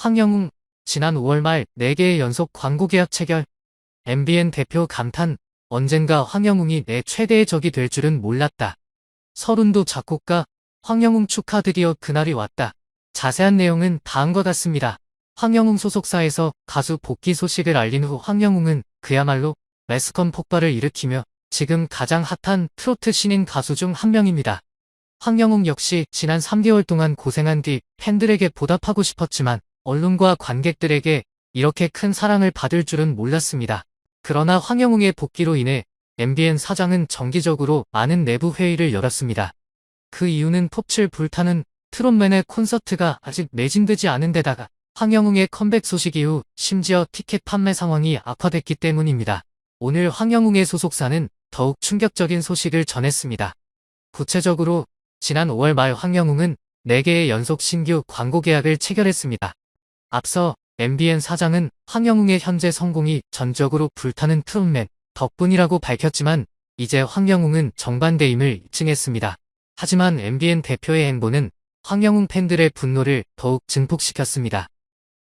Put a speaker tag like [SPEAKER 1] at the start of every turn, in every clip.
[SPEAKER 1] 황영웅, 지난 5월 말 4개의 연속 광고 계약 체결. MBN 대표 감탄, 언젠가 황영웅이 내 최대의 적이 될 줄은 몰랐다. 서른도 작곡가, 황영웅 축하 드디어 그날이 왔다. 자세한 내용은 다음과 같습니다. 황영웅 소속사에서 가수 복귀 소식을 알린 후 황영웅은 그야말로 매스컴 폭발을 일으키며 지금 가장 핫한 트로트 신인 가수 중 한 명입니다. 황영웅 역시 지난 3개월 동안 고생한 뒤 팬들에게 보답하고 싶었지만 언론과 관객들에게 이렇게 큰 사랑을 받을 줄은 몰랐습니다. 그러나 황영웅의 복귀로 인해 MBN 사장은 정기적으로 많은 내부 회의를 열었습니다. 그 이유는 톱칠 불타는 트롯맨의 콘서트가 아직 매진되지 않은 데다가 황영웅의 컴백 소식 이후 심지어 티켓 판매 상황이 악화됐기 때문입니다. 오늘 황영웅의 소속사는 더욱 충격적인 소식을 전했습니다. 구체적으로 지난 5월 말 황영웅은 4개의 연속 신규 광고 계약을 체결했습니다. 앞서 MBN 사장은 황영웅의 현재 성공이 전적으로 불타는 트롯맨 덕분이라고 밝혔지만 이제 황영웅은 정반대임을 입증했습니다. 하지만 MBN 대표의 행보는 황영웅 팬들의 분노를 더욱 증폭시켰습니다.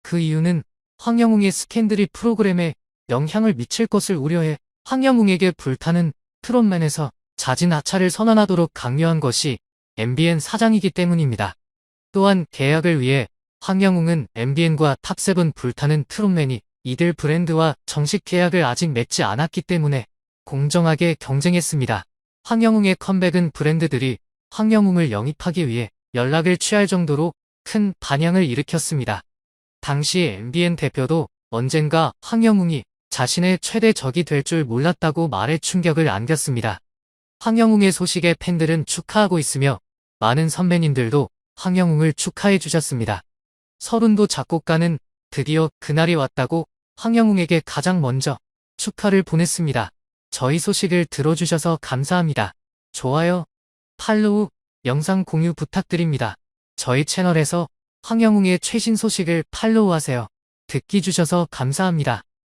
[SPEAKER 1] 그 이유는 황영웅의 스캔들이 프로그램에 영향을 미칠 것을 우려해 황영웅에게 불타는 트롯맨에서 자진 하차를 선언하도록 강요한 것이 MBN 사장이기 때문입니다. 또한 계약을 위해 황영웅은 MBN과 탑세븐 불타는 트롯맨이 이들 브랜드와 정식 계약을 아직 맺지 않았기 때문에 공정하게 경쟁했습니다. 황영웅의 컴백은 브랜드들이 황영웅을 영입하기 위해 연락을 취할 정도로 큰 반향을 일으켰습니다. 당시 MBN 대표도 언젠가 황영웅이 자신의 최대 적이 될 줄 몰랐다고 말해 충격을 안겼습니다. 황영웅의 소식에 팬들은 축하하고 있으며 많은 선배님들도 황영웅을 축하해 주셨습니다. 서른도 작곡가는 드디어 그날이 왔다고 황영웅에게 가장 먼저 축하를 보냈습니다. 저희 소식을 들어주셔서 감사합니다. 좋아요, 팔로우, 영상 공유 부탁드립니다. 저희 채널에서 황영웅의 최신 소식을 팔로우하세요. 듣기 주셔서 감사합니다.